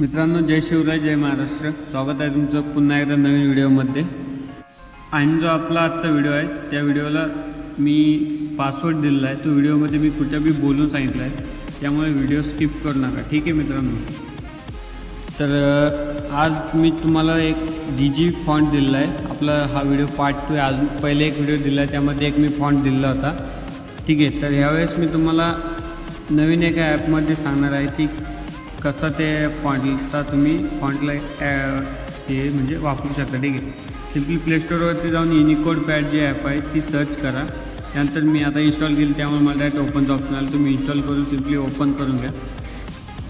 मित्रांनो जय शिवराय जय महाराष्ट्र. स्वागत आहे तुमचं पुन्हा एकदा नवीन व्हिडिओमध्ये. आणि जो आपला आजचा व्हिडिओ आहे त्या व्हिडिओला मी पासवर्ड दिलेला आहे. तो व्हिडिओमध्ये मी कुठे बी बोलून सांगितलं आहे त्यामुळे व्हिडिओ स्किप करू नका. ठीक आहे मित्रांनो? तर आज मी तुम्हाला एक डी जी फॉन्ट दिलेला आहे. आपला हा व्हिडिओ पार्ट टू आहे. पहिले एक व्हिडिओ दिला आहे त्यामध्ये एक मी फॉन्ट दिलेला होता. ठीक आहे तर ह्यावेळेस मी तुम्हाला नवीन एका ॲपमध्ये सांगणार आहे की कसं ते फॉन्टचा तुम्ही फॉन्टला ते म्हणजे वापरू शकता ठीक आहे. सिम्पली प्लेस्टोरवरती जाऊन युनिकोड पॅड जे ॲप आहे ती सर्च करा. त्यानंतर मी आता इन्स्टॉल केली त्यामुळे मला डायरेक्ट ओपनचं ऑप्शन आलं. तुम्ही इन्स्टॉल करून सिम्पली ओपन करून घ्या.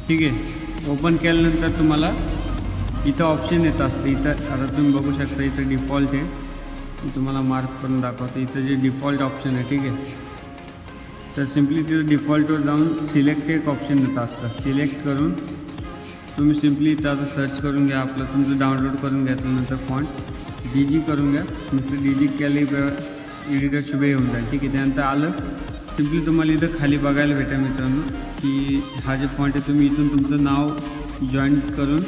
ठीक आहे. ओपन केल्यानंतर तुम्हाला इथं ऑप्शन येत असतं. इथं आता तुम्ही बघू शकता इथं डिफॉल्ट आहे. मी तुम्हाला मार्क करून दाखवतो. इथं जे डिफॉल्ट ऑप्शन आहे ठीक आहे. तर सिम्पली तिथं डिफॉल्टवर जाऊन सिलेक्ट एक ऑप्शन येत असतं. सिलेक्ट करून तुम्ही सिम्पली इथं आता सर्च करून घ्या. आपलं तुमचं डाउनलोड करून घ्या त्यानंतर फॉन्ट डी जी करून घ्या. तुमचं डी जी केले एडिटर शुभे येऊन जाईल. ठीक आहे त्यानंतर आलं. सिम्पली तुम्हाला इथं खाली बघायला भेटेल मित्रांनो की हा जे फॉन्ट आहे तुम्ही इथून तुमचं नाव जॉईन करून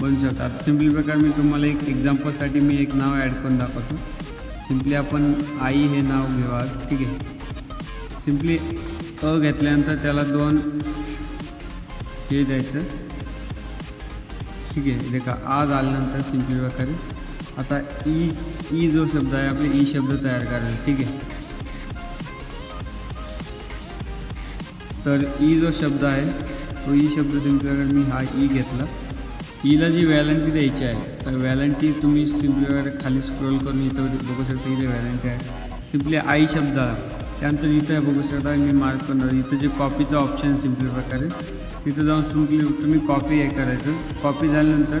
बनू शकता. आता सिम्पली प्रकार मी तुम्हाला एक एक्झाम्पलसाठी मी एक नाव ॲड करून दाखवतो. सिम्पली आपण आई हे नाव घेऊ आज. ठीक आहे. सिम्पली अ घेतल्यानंतर त्याला दोन हे द्यायचं. ठीक आहे देखा आज आल्यानंतर सिम्पली प्रकारे आता ई ई जो शब्द आहे आपले ई शब्द तयार करायला ठीक आहे. तर ई जो शब्द आहे तो ई शब्द सिम्पली प्रकारे मी हा ई घेतला. ईला जी व्हॅलंटी द्यायची आहे तर व्हॅलंटी तुम्ही सिम्पली प्रकारे खाली स्क्रोल करून इथं बघू शकता इथे व्हॅलंटी आहे. सिम्पली आई शब्द त्यानंतर इथं बघू शकता मी मार्क करणार इथं जे कॉपीचं ऑप्शन सिम्पली प्रकारे. तिथं जाऊन सिम्पली तुम्ही कॉपी हे करायचं. कॉपी झाल्यानंतर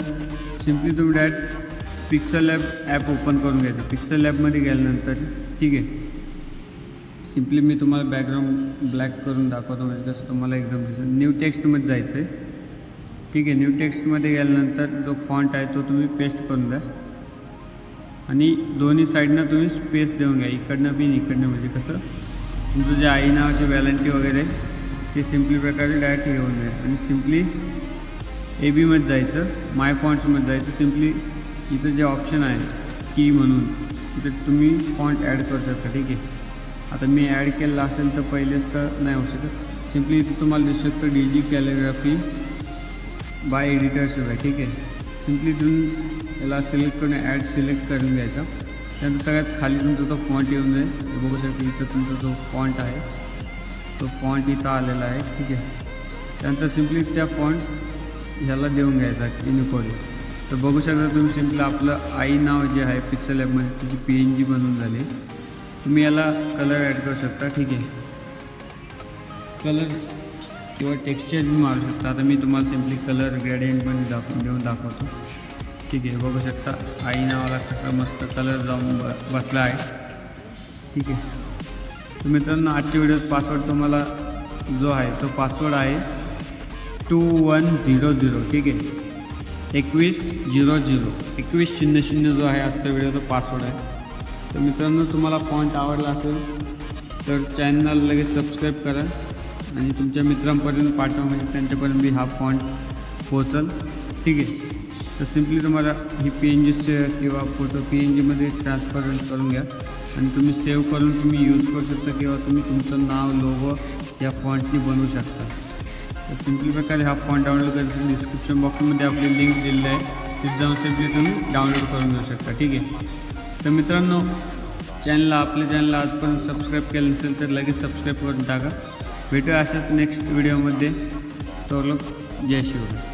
सिम्पली तुम्ही direct Pixel Lab app open करून घ्यायचं. पिक्सल ॲपमध्ये गेल्यानंतर ठीक आहे. सिम्पली मी तुम्हाला बॅकग्राऊंड ब्लॅक करून दाखवतो म्हणजे कसं तुम्हाला एकदम दिसेल. न्यू टेक्स्टमध्ये जायचं आहे. ठीक आहे न्यू टेक्स्टमध्ये गेल्यानंतर जो फॉन्ट आहे तो तुम्ही पेस्ट करून द्या आणि दोन्ही साईडनं तुम्ही स्पेस देऊन घ्या. इकडनं बी इकडनं म्हणजे कसं? तुमचं जे आई नावाची वॅलंटी वगैरे ते सिम्पली प्रकारे डायरेक्ट घेऊन जाईल. आणि सिम्पली ए बीमध्ये जायचं माय फॉन्ट्समध्ये जायचं. सिम्पली इथं जे ऑप्शन आहे की म्हणून तिथं तुम्ही फॉन्ट ॲड करू शकता ठीक आहे? आता मी ॲड केलेला असेल तर पहिलेच तर नाही होऊ शकत. सिम्पली इथं तुम्हाला दिसू शकतं D G calligraphy by editorship आहे ठीक आहे? सिम्पली तुम्ही याला सिलेक्ट करून ॲड सिलेक्ट करून घ्यायचा. त्यानंतर सगळ्यात खाली तुमचा तो फॉन्ट येऊन जाईल बघू शकता इथं तुमचा जो फॉन्ट आहे तो फॉन्ट इथं आलेला आहे ठीक आहे. त्यानंतर सिम्पली त्या फॉन्ट ह्याला देऊन घ्यायचा युनिकोड तर बघू शकता तुम्ही सिम्पली आपलं आई नाव जे आहे पिक्सल ॲपमध्ये त्याची पी एन जी बनवून झाली. तुम्ही याला कलर ॲड करू शकता ठीक आहे. कलर किंवा टेक्स्चर बी मारू शकता. आता मी तुम्हाला सिम्पली कलर ग्रेडियंटमध्ये दाखवून देऊन दाखवतो. ठीक आहे बघू शकता. आई नावाला कसा मस्त कलर जाऊन ब बसला आहे. ठीक आहे. तर मित्रांनो आजच्या व्हिडिओत पासवर्ड तुम्हाला जो आहे तो पासवर्ड आहे टू वन झिरो झिरो ठीक आहे. एकवीस झिरो झिरो एकवीस शून्य शून्य जो आहे आजच्या व्हिडिओचा पासवर्ड आहे. तर मित्रांनो तुम्हाला पॉईंट आवडला असेल तर चॅनल लगेच सबस्क्राईब करा. आणि तुमच्या मित्रांपर्यंत पाठवा म्हणजे त्यांच्यापर्यंत बी हा पॉईंट पोचल ठीक आहे. तर सिम्पली तुम्हाला ही पी एन जी से किंवा फोटो पी एन जीमध्ये ट्रान्सफर करून घ्या. आणि तुम्ही सेव्ह करून तुम्ही यूज करू शकता किंवा तुम्ही तुमचं नाव लोगो या फॉन्टनी बनवू शकता. तर सिम्पली प्रकारे हा फॉन्ट डाउनलोड करायचा. डिस्क्रिप्शन बॉक्समध्ये आपली लिंक दिलेली आहे. तिथे जाऊन सिम्पली तुम्ही डाउनलोड करून घेऊ शकता. ठीक आहे? तर मित्रांनो चॅनलला आपल्या चॅनलला आजपर्यंत सबस्क्राईब केलं नसेल तर लगेच सबस्क्राईब करून टाका. भेटूया अशाच नेक्स्ट व्हिडिओमध्ये तो लोक जय शिवराय.